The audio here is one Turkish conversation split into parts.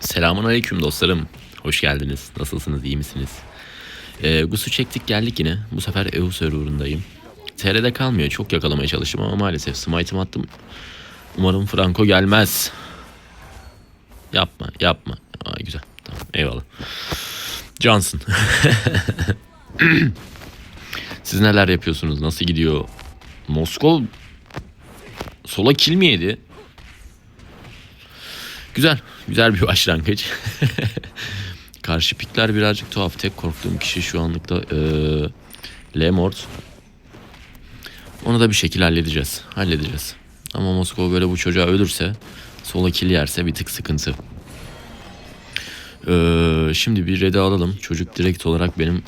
Selamun aleyküm dostlarım. Hoş geldiniz. Nasılsınız? iyi misiniz? Ee, Gus'u çektik geldik yine. Bu sefer EU serverındayım. TR'de kalmıyor. Çok yakalamaya çalıştım ama maalesef smite'ımı attım. Umarım Franco gelmez. Yapma, yapma. Aa, güzel. Tamam, eyvallah. Johnson. Siz neler yapıyorsunuz? Nasıl gidiyor? Moskov sola kill mi yedi? Güzel. Güzel bir başlangıç. Karşı pikler birazcık tuhaf. Tek korktuğum kişi şu anlıkta eee Lemort. Onu da bir şekilde halledeceğiz. Halledeceğiz. Ama Moskova böyle bu çocuğa ölürse sola kill yerse bir tık sıkıntı. Eee, şimdi bir red'i alalım. Çocuk direkt olarak benim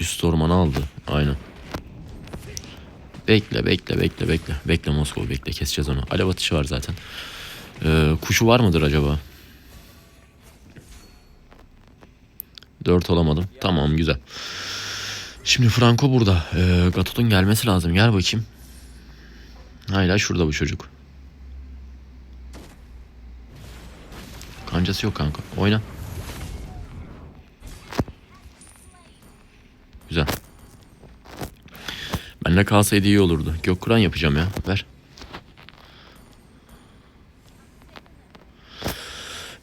üst ormanı aldı. Aynen. Bekle bekle bekle bekle. Bekle Moskova bekle keseceğiz onu. Alev atışı var zaten. Ee, kuşu var mıdır acaba? Dört olamadım. Tamam güzel. Şimdi Franco burada. Ee, Gatot'un gelmesi lazım. Gel bakayım. Hala şurada bu çocuk. Kancası yok kanka. Oyna. Güzel. Bende kalsaydı iyi olurdu. Gökkuran yapacağım ya. Ver.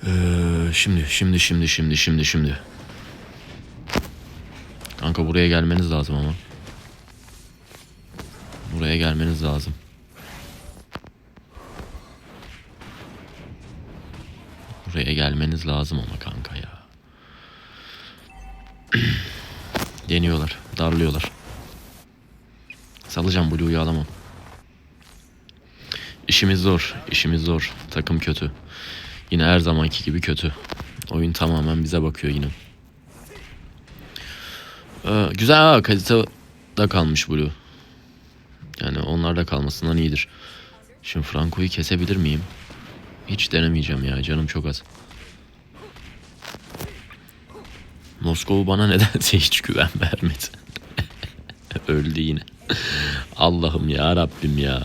Ee, şimdi, şimdi, şimdi, şimdi, şimdi, şimdi. Kanka buraya gelmeniz lazım ama. Buraya gelmeniz lazım. Buraya gelmeniz lazım ama kanka ya. Deniyorlar, darlıyorlar. Salacağım Blue'yu alamam. İşimiz zor, işimiz zor. Takım kötü. Yine her zamanki gibi kötü. Oyun tamamen bize bakıyor yine. Ee, güzel ha kalite da kalmış Blue. Yani onlar da kalmasından iyidir. Şimdi Franco'yu kesebilir miyim? Hiç denemeyeceğim ya canım çok az. Moskova bana nedense hiç güven vermedi. Öldü yine. Allah'ım ya Rabbim ya.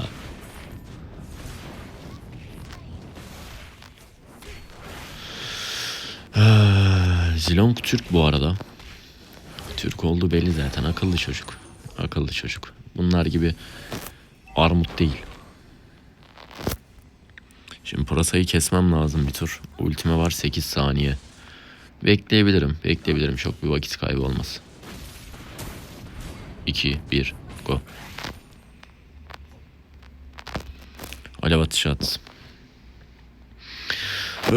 Zilong Türk bu arada. Türk olduğu belli zaten. Akıllı çocuk. Akıllı çocuk. Bunlar gibi armut değil. Şimdi pırasayı kesmem lazım bir tur. Ultime var 8 saniye. Bekleyebilirim. Bekleyebilirim. Çok bir vakit kaybı olmaz. 2, 1, go. Alev atışı at. Ee,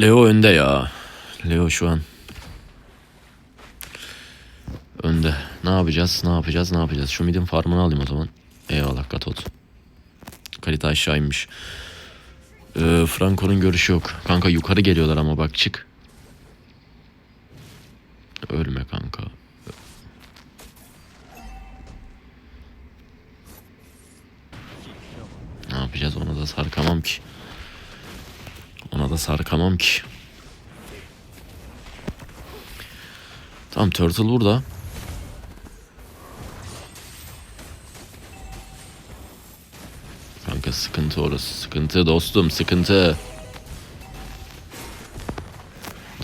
Leo önde ya. Leo şu an önde. Ne yapacağız? Ne yapacağız? Ne yapacağız? Şu midin farmını alayım o zaman. Eyvallah Gatot. Kalite aşağı inmiş. Ee, Franco'nun görüşü yok. Kanka yukarı geliyorlar ama bak çık. Ölme kanka. Ne yapacağız? Ona da sarkamam ki. Ona da sarkamam ki. Tamam Turtle burada. Kanka sıkıntı orası. Sıkıntı dostum sıkıntı.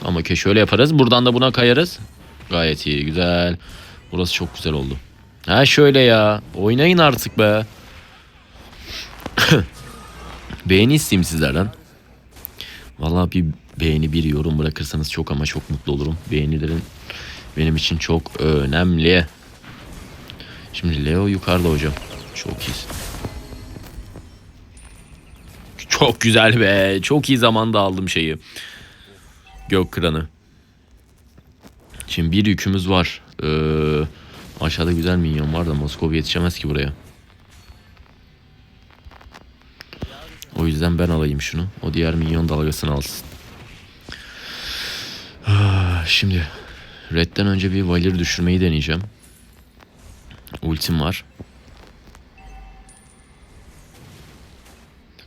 Ama ki şöyle yaparız. Buradan da buna kayarız. Gayet iyi güzel. Burası çok güzel oldu. Ha şöyle ya. Oynayın artık be. Beğeni isteyeyim sizlerden. Vallahi bir beğeni bir yorum bırakırsanız çok ama çok mutlu olurum. Beğenilerin benim için çok önemli. Şimdi Leo yukarıda hocam. Çok iyisin. Çok güzel be. Çok iyi zamanda aldım şeyi. Gök kıranı. Şimdi bir yükümüz var. Ee, aşağıda güzel minyon var da Moskova yetişemez ki buraya. O yüzden ben alayım şunu. O diğer minyon dalgasını alsın. Ah, Şimdi Red'den önce bir Valir düşürmeyi deneyeceğim. Ultim var.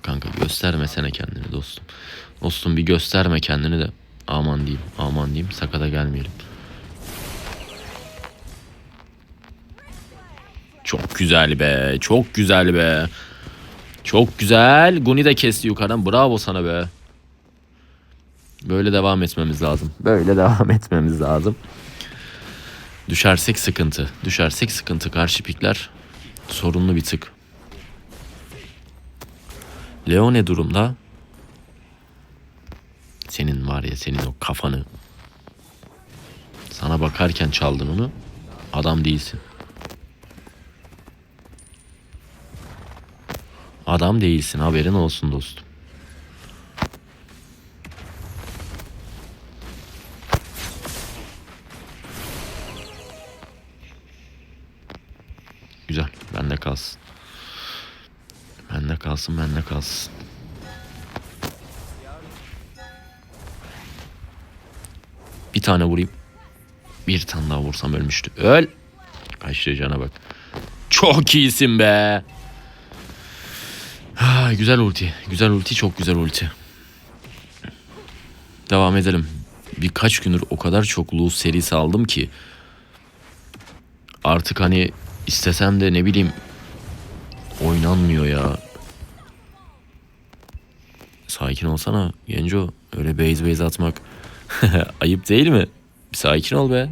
Kanka göstermesene kendini dostum. Dostum bir gösterme kendini de. Aman diyeyim, aman diyeyim. Sakata gelmeyelim. Çok güzel be, çok güzel be. Çok güzel. Guni de kesti yukarıdan. Bravo sana be. Böyle devam etmemiz lazım. Böyle devam etmemiz lazım. Düşersek sıkıntı. Düşersek sıkıntı. Karşı pikler sorunlu bir tık. Leo ne durumda? Senin var ya senin o kafanı. Sana bakarken çaldın onu. Adam değilsin. Adam değilsin haberin olsun dostum. Kalsın. Bir tane vurayım. Bir tane daha vursam ölmüştü. Öl. Kaçtı cana bak. Çok iyisin be. Ha, güzel ulti. Güzel ulti, çok güzel ulti. Devam edelim. Birkaç gündür o kadar çok lose serisi aldım ki. Artık hani istesem de ne bileyim oynanmıyor ya. Sakin olsana Genco. Öyle base base atmak ayıp değil mi? Bir sakin ol be.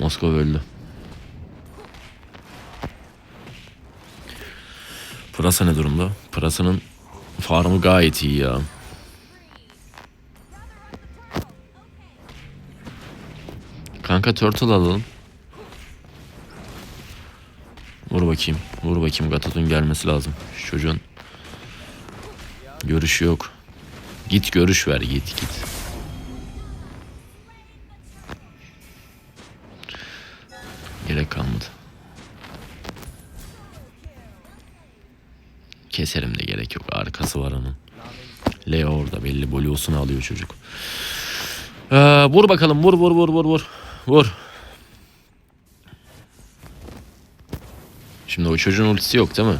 Moskova öldü. Pırasa ne durumda? Pırasa'nın farmı gayet iyi ya. Kanka turtle alalım. Vur bakayım. Vur bakayım Gatat'ın gelmesi lazım. Şu çocuğun görüşü yok. Git görüş ver git git. Gerek kalmadı. Keserim de gerek yok. Arkası var onun. Leo orada belli Blues'unu alıyor çocuk. Ee, vur bakalım vur vur vur vur vur. Vur. Şimdi o çocuğun ultisi yok değil mi?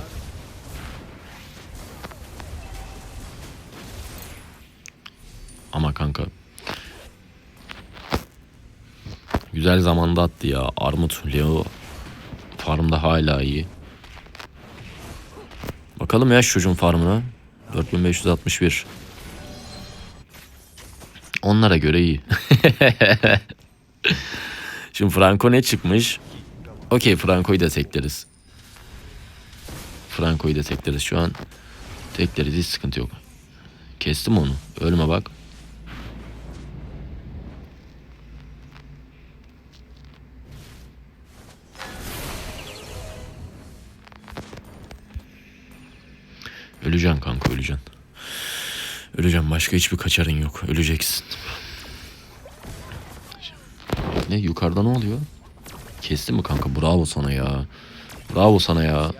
Ama kanka. Güzel zamanda attı ya. Armut Leo farmda hala iyi. Bakalım ya şu çocuğun farmına. 4561. Onlara göre iyi. Şimdi Franco ne çıkmış? Okey Franco'yu da tekleriz. Franco'yu da tekleriz. Şu an tekleriz hiç sıkıntı yok. Kestim onu. Ölme bak. Öleceksin başka hiçbir kaçarın yok. Öleceksin. Ne yukarıda ne oluyor? Kesti mi kanka? Bravo sana ya. Bravo sana ya.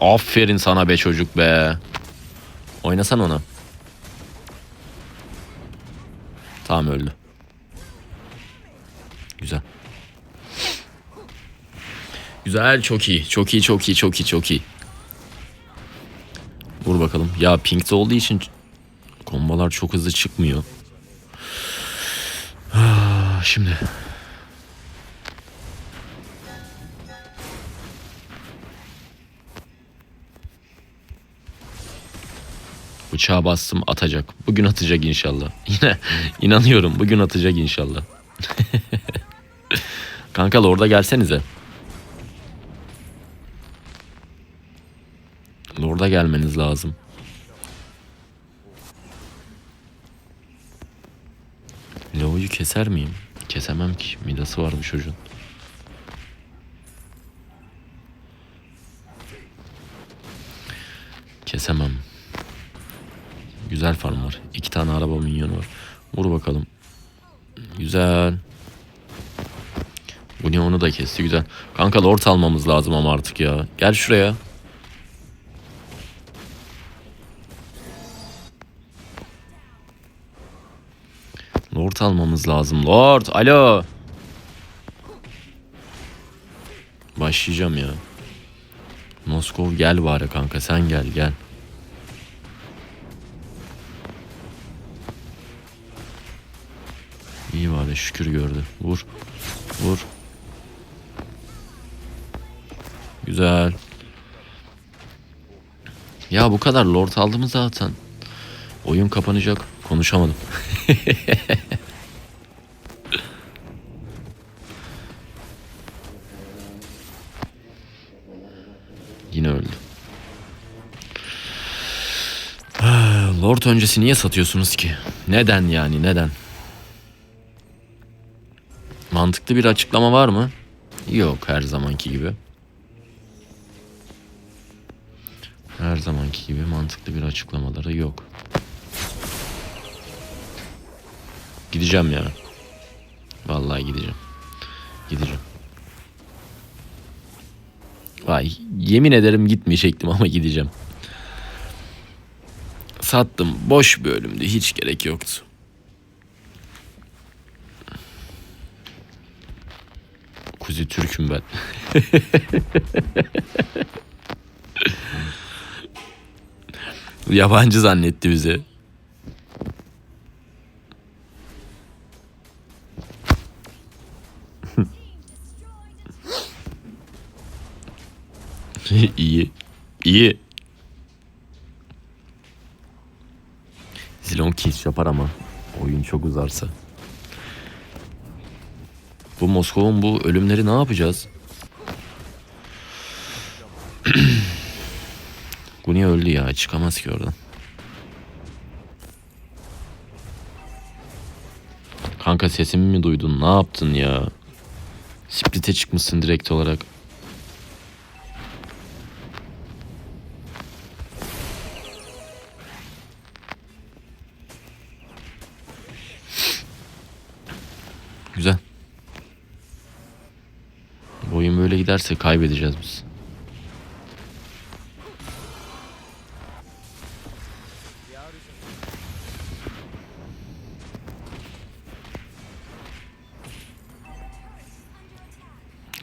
Aferin sana be çocuk be. Oynasan ona. Tamam öldü. Güzel. Güzel çok iyi. Çok iyi çok iyi çok iyi çok iyi. Ya pinkte olduğu için kombolar çok hızlı çıkmıyor. Ah, Şimdi. Bıçağa bastım atacak. Bugün atacak inşallah. Yine inanıyorum bugün atacak inşallah. Kanka orada gelsenize. Lord'a gelmeniz lazım. Keser miyim? Kesemem ki. Midası var bu çocuğun. Kesemem. Güzel farm var. İki tane araba minyon var. Vur bakalım. Güzel. Bu ne onu da kesti güzel. Kanka lord almamız lazım ama artık ya. Gel şuraya. Almamız lazım. Lord alo. Başlayacağım ya. Moskov gel bari kanka sen gel gel. İyi bari şükür gördü. Vur. Vur. Güzel. Ya bu kadar lord aldım zaten. Oyun kapanacak. Konuşamadım. Lord öncesi niye satıyorsunuz ki? Neden yani neden? Mantıklı bir açıklama var mı? Yok her zamanki gibi. Her zamanki gibi mantıklı bir açıklamaları yok. Gideceğim ya. Vallahi gideceğim. Gideceğim. Vay yemin ederim gitmeyecektim ama gideceğim. Sattım. Boş bir ölümdü. Hiç gerek yoktu. Kuzi Türk'üm ben. Yabancı zannetti bizi. iyi. İyi. Oyun çok uzarsa. Bu Moskova'nın bu ölümleri ne yapacağız? Guni öldü ya çıkamaz ki oradan. Kanka sesimi mi duydun? Ne yaptın ya? Split'e çıkmışsın direkt olarak. Giderse kaybedeceğiz biz.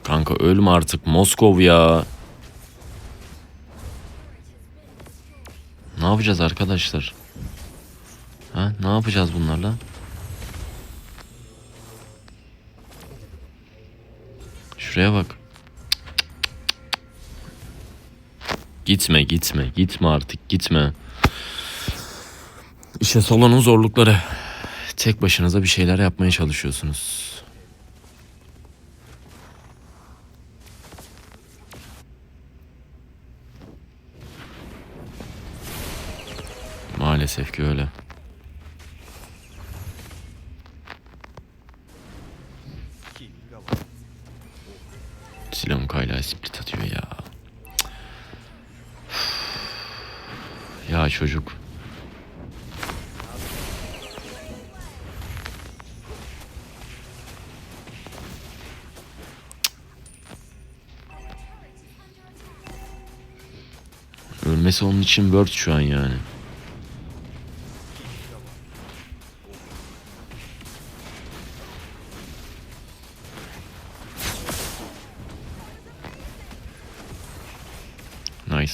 Kanka ölme artık Moskov ya. Ne yapacağız arkadaşlar? Ha, ne yapacağız bunlarla? Şuraya bak. Gitme gitme gitme artık gitme. İşte salonun zorlukları. Tek başınıza bir şeyler yapmaya çalışıyorsunuz. Maalesef ki öyle. Silahın kaylağı split atıyor ya. Çocuk. Ölmesi onun için word şu an yani. Nice.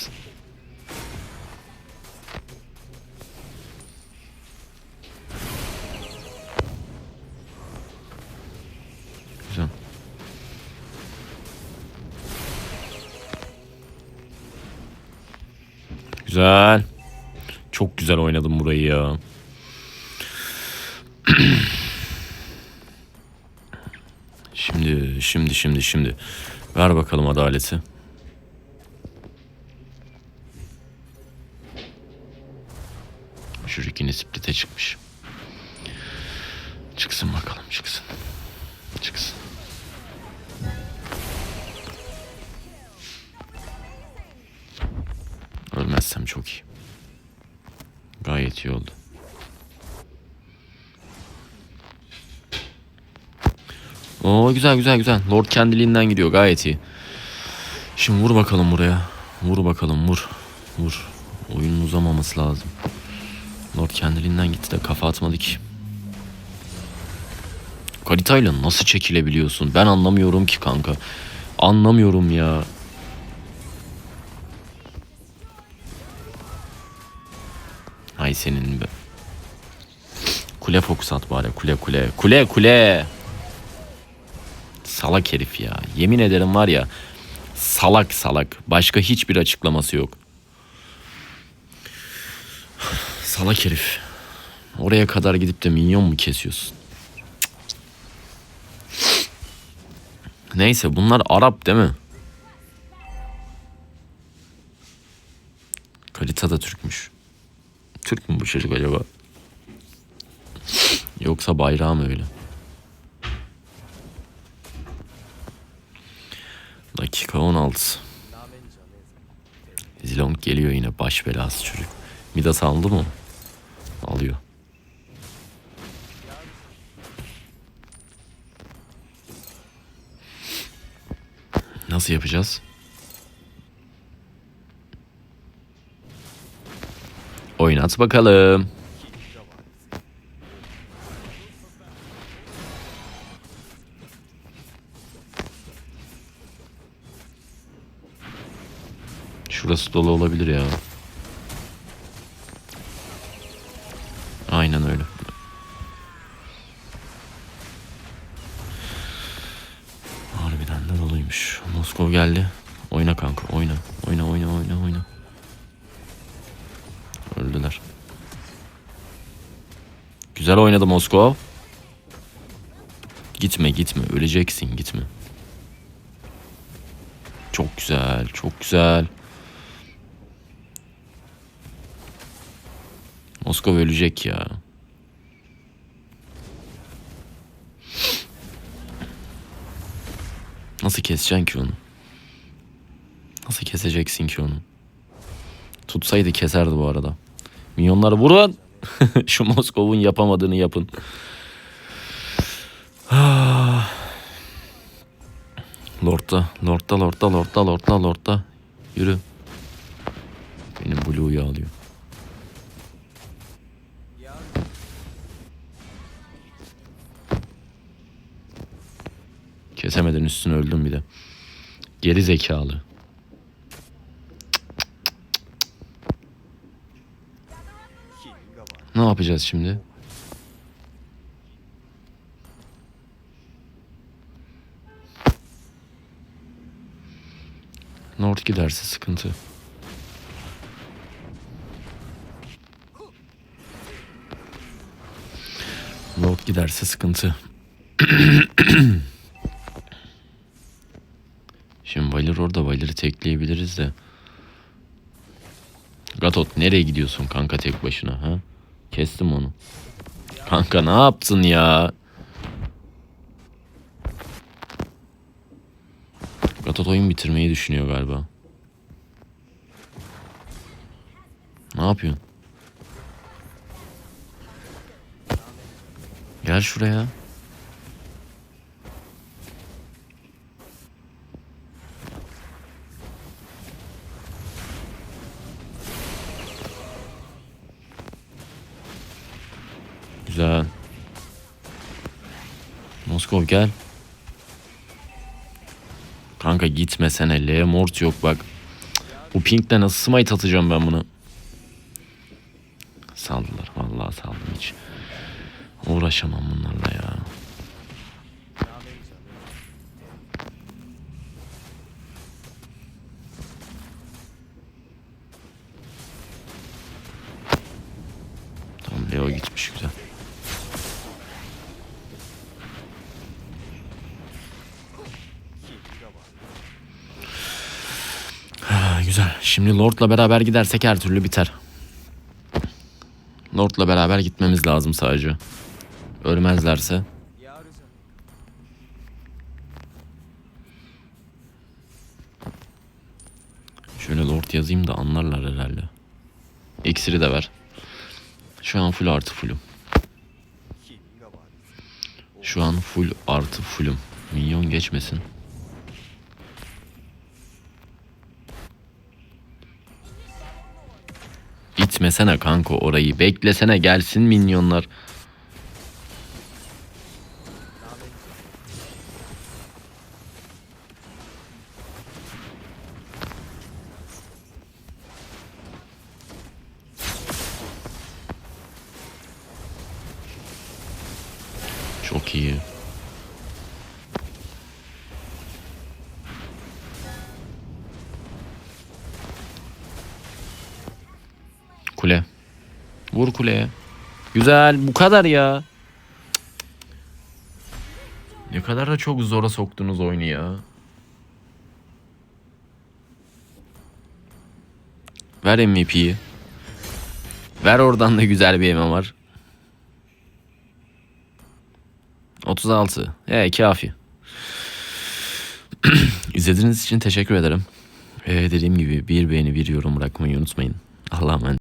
Güzel. Çok güzel oynadım burayı ya. Şimdi, şimdi, şimdi, şimdi. Ver bakalım adaleti. Jürikini split'e çıkmış. Çıksın bakalım. Çıksın. Oo güzel güzel güzel. Lord kendiliğinden gidiyor gayet iyi. Şimdi vur bakalım buraya. Vur bakalım vur. Vur. Oyunun uzamaması lazım. Lord kendiliğinden gitti de kafa atmadı ki. Haritayla nasıl çekilebiliyorsun? Ben anlamıyorum ki kanka. Anlamıyorum ya. Ay senin be. Kule fokus at bari. Kule kule. Kule kule. Salak herif ya. Yemin ederim var ya. Salak salak. Başka hiçbir açıklaması yok. Salak herif. Oraya kadar gidip de minyon mu kesiyorsun? Neyse bunlar Arap değil mi? Kalita da Türkmüş. Türk mü bu çocuk acaba? Yoksa bayrağı mı öyle? Dakika 16. Zilong geliyor yine baş belası çocuk. Midas aldı mı? Alıyor. Nasıl yapacağız? Oynat bakalım. Şurası dolu olabilir ya. Aynen öyle. Harbiden de doluymuş. Moskov geldi. Oyna kanka oyna. Oyna oyna oyna oyna. Öldüler. Güzel oynadı Moskov. Gitme gitme öleceksin gitme. Çok güzel çok güzel. Moskova ölecek ya. Nasıl keseceksin ki onu? Nasıl keseceksin ki onu? Tutsaydı keserdi bu arada. Minyonları vurun. Şu Moskov'un yapamadığını yapın. Lord'da, Lord'da, Lord'da, Lord'da, Lord'da, Lord'da. Yürü. Benim Blue'yu alıyor. Kesemeden üstüne öldüm bir de. Geri zekalı. Ne yapacağız şimdi? North giderse sıkıntı. North giderse sıkıntı. Valir orada Valir'i tekleyebiliriz de. Gatot nereye gidiyorsun kanka tek başına ha? Kestim onu. Kanka ne yaptın ya? Gatot oyun bitirmeyi düşünüyor galiba. Ne yapıyorsun? Gel şuraya. Moskov gel. Kanka gitmesene. L mort yok bak. Bu pinkle nasıl smite atacağım ben bunu? Saldılar. Vallahi saldım hiç. Uğraşamam bunlarla ya. Şimdi Lord'la beraber gidersek her türlü biter. Lord'la beraber gitmemiz lazım sadece. Ölmezlerse. Şöyle Lord yazayım da anlarlar herhalde. İksiri de ver. Şu an full artı fullüm. Şu an full artı fullüm. Minyon geçmesin. İtmesene kanka orayı. Beklesene gelsin minyonlar. Kule. Vur kuleye. Güzel bu kadar ya. Ne kadar da çok zora soktunuz oyunu ya. Ver MVP'yi. Ver oradan da güzel bir yeme var. 36. E kafi. İzlediğiniz için teşekkür ederim. Ee, dediğim gibi bir beğeni bir yorum bırakmayı unutmayın. Allah'a emanet.